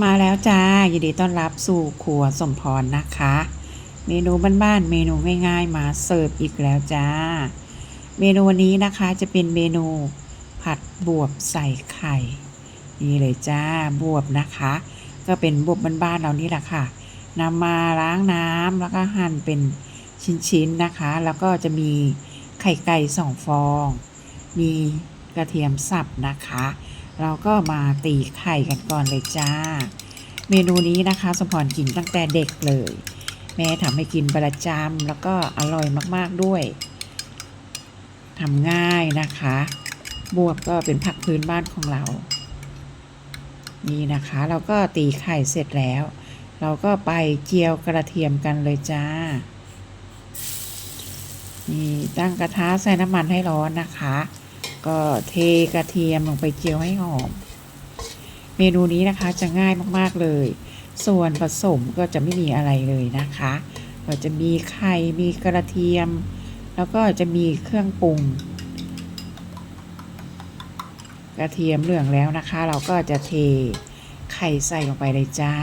มาแล้วจ้ายินดีต้อนรับสู่ครัวสมพรนะคะ เมนูบ้านๆเมนูง่ายๆมาเสิร์ฟอีกแล้วจ้า เมนูวันนี้นะคะจะเป็นเมนูผัดบวบใส่ไข่นี่เลยจ้าบวบนะคะ ก็เป็นบวบบ้านๆเรานี่แหละค่ะนำมาล้างน้ำแล้วก็หั่นเป็นชิ้นๆนะคะ แล้วก็จะมีไข่ไก่สองฟอง มีกระเทียมสับนะคะ เราก็มาตีไข่กันก่อนเลยจ้า เมนูนี้นะคะ สมพรกินตั้งแต่เด็กเลย แม่ทำให้กินประจำแล้วก็อร่อยมากๆด้วยทำง่ายนะคะ บวบก็เป็นผักพื้นบ้านของเรา นี่นะคะ เราก็ตีไข่เสร็จแล้ว เราก็ไปเจียวกระเทียมกันเลยจ้า นี่ตั้งกระทะใส่น้ำมันให้ร้อนนะคะ ก็เทกระเทียมลงไปเจียวให้หอม เมนูนี้นะคะจะง่ายมากๆเลย ส่วนผสมก็จะไม่มีอะไรเลยนะคะ ก็จะมีไข่มีกระเทียม แล้วก็จะมีเครื่องปรุง กระเทียมเหลืองแล้วนะคะ เราก็จะเทไข่ใส่ลงไปเลยจ้า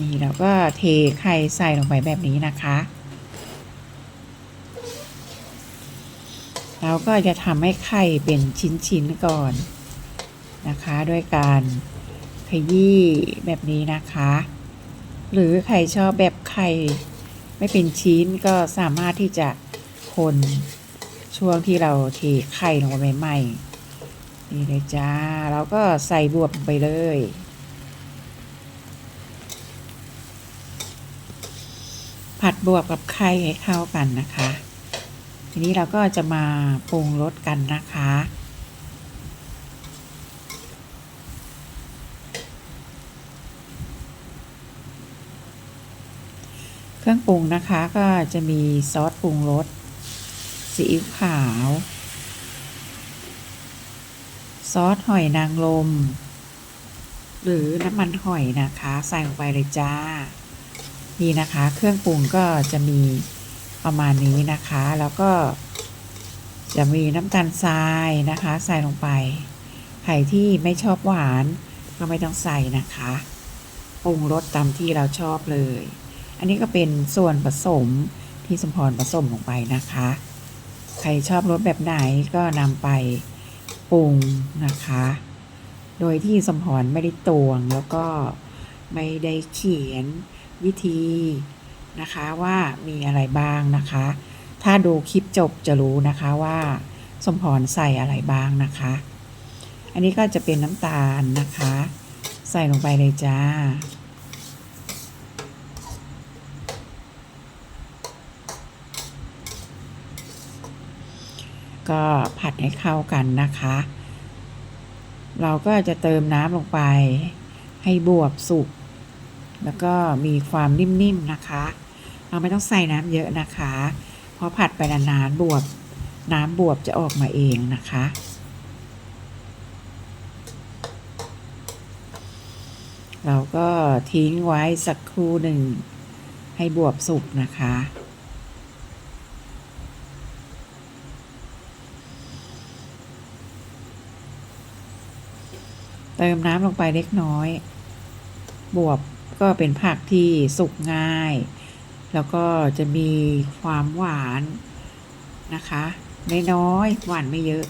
นี่เราก็เทไข่ใส่ลงไปแบบนี้นะคะ เราก็จะทำให้ไข่เป็นชิ้นๆก่อนนะคะ ด้วยการขยี้แบบนี้นะคะ หรือใครชอบแบบไข่ไม่เป็นชิ้นก็สามารถที่จะคนช่วงที่เราเทไข่ลงไปใหม่ๆนี่เลยจ้าเราก็ใส่บวบไปเลยผัดบวบกับไข่ให้เข้ากันนะคะ ทีนี้เราก็จะมาปรุงรสกันนะคะ เครื่องปรุงนะคะก็จะมีซอสปรุงรสซีอิ๊วขาว ซอสหอยนางรมหรือน้ำมันหอยนะคะ ใส่ลงไปเลยจ้า นี่นะคะ เครื่องปรุงก็จะมี ประมาณนี้นะคะ แล้วก็จะมีน้ำตาลทรายนะคะใส่ลงไป ใครที่ไม่ชอบหวานก็ไม่ต้องใส่นะคะปรุงรสตามที่เราชอบเลย อันนี้ก็เป็นส่วนผสมที่สมพรผสมลงไปนะคะ ใครชอบรสแบบไหนก็นำไปปรุงนะคะ โดยที่สมพรไม่ได้ตวงแล้วก็ไม่ได้เขียนวิธี นะคะว่ามีอะไรบ้างนะคะ ถ้าดูคลิปจบจะรู้นะคะว่าสมพรใส่อะไรบ้างนะคะ อันนี้ก็จะเป็นน้ำตาลนะคะ ใส่ลงไปเลยจ้าก็ผัดให้เข้ากันนะคะ เราก็จะเติมน้ำลงไป ให้บวบสุก แล้วก็มีความนิ่มๆนะคะเราไม่ต้องใส่น้ำเยอะนะคะ เพราะผัดไปนานๆบวบน้ำบวบจะออกมาเองนะคะ เราก็ทิ้งไว้สักครู่หนึ่งให้บวบสุกนะคะ เติมน้ำลงไปเล็กน้อย บวบ ก็เป็นผักที่สุกง่าย แล้วก็จะมีความหวานนะคะน้อยๆหวานไม่เยอะ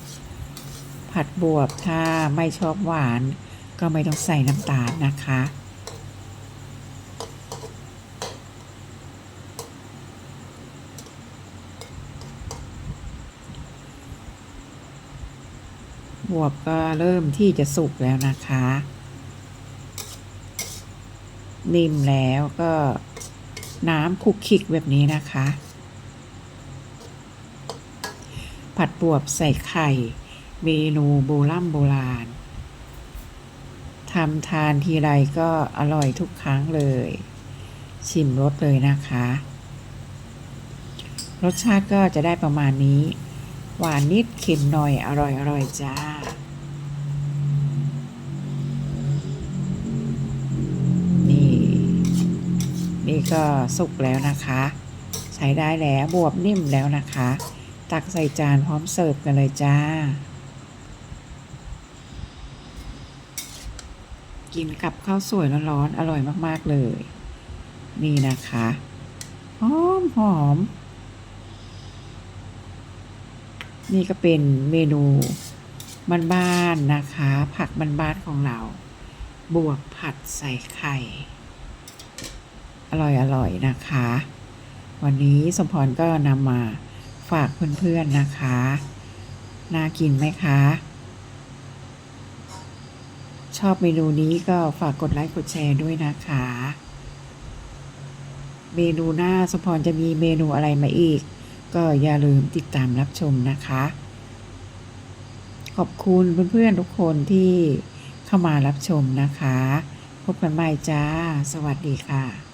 ผัดบวบถ้าไม่ชอบหวาน ก็ไม่ต้องใส่น้ำตาลนะคะบวบก็เริ่มที่จะสุกแล้วนะคะ นิ่มแล้วก็น้ำคุกคิกแบบนี้นะคะ ผัดบวบใส่ไข่ เมนูโบราณโบราณทำทานทีไรก็อร่อยทุกครั้งเลย ชิมรสเลยนะคะ รสชาติก็จะได้ประมาณนี้ หวานนิดเค็มหน่อยอร่อยอร่อยจ้า ก็สุกแล้วนะคะ ใช้ได้แล้วบวบนิ่มแล้วนะคะ ตักใส่จานพร้อมเสิร์ฟกันเลยจ้า กินกับข้าวสวยร้อนๆอร่อยมากๆเลย นี่นะคะหอมหอมนี่ก็เป็นเมนูมันบ้านนะคะ ผักบ้านๆของเรา บวกผัดใส่ไข่ อร่อยๆนะคะ วันนี้สมพรก็นำมาฝากเพื่อนๆนะคะ น่ากินไหมคะ ชอบเมนูนี้ก็ฝากกดไลค์กดแชร์ด้วยนะคะ เมนูหน้าสมพรจะมีเมนูอะไรมาอีก ก็อย่าลืมติดตามรับชมนะคะ ขอบคุณเพื่อนๆทุกคนที่เข้ามารับชมนะคะ พบกันใหม่จ้า สวัสดีค่ะ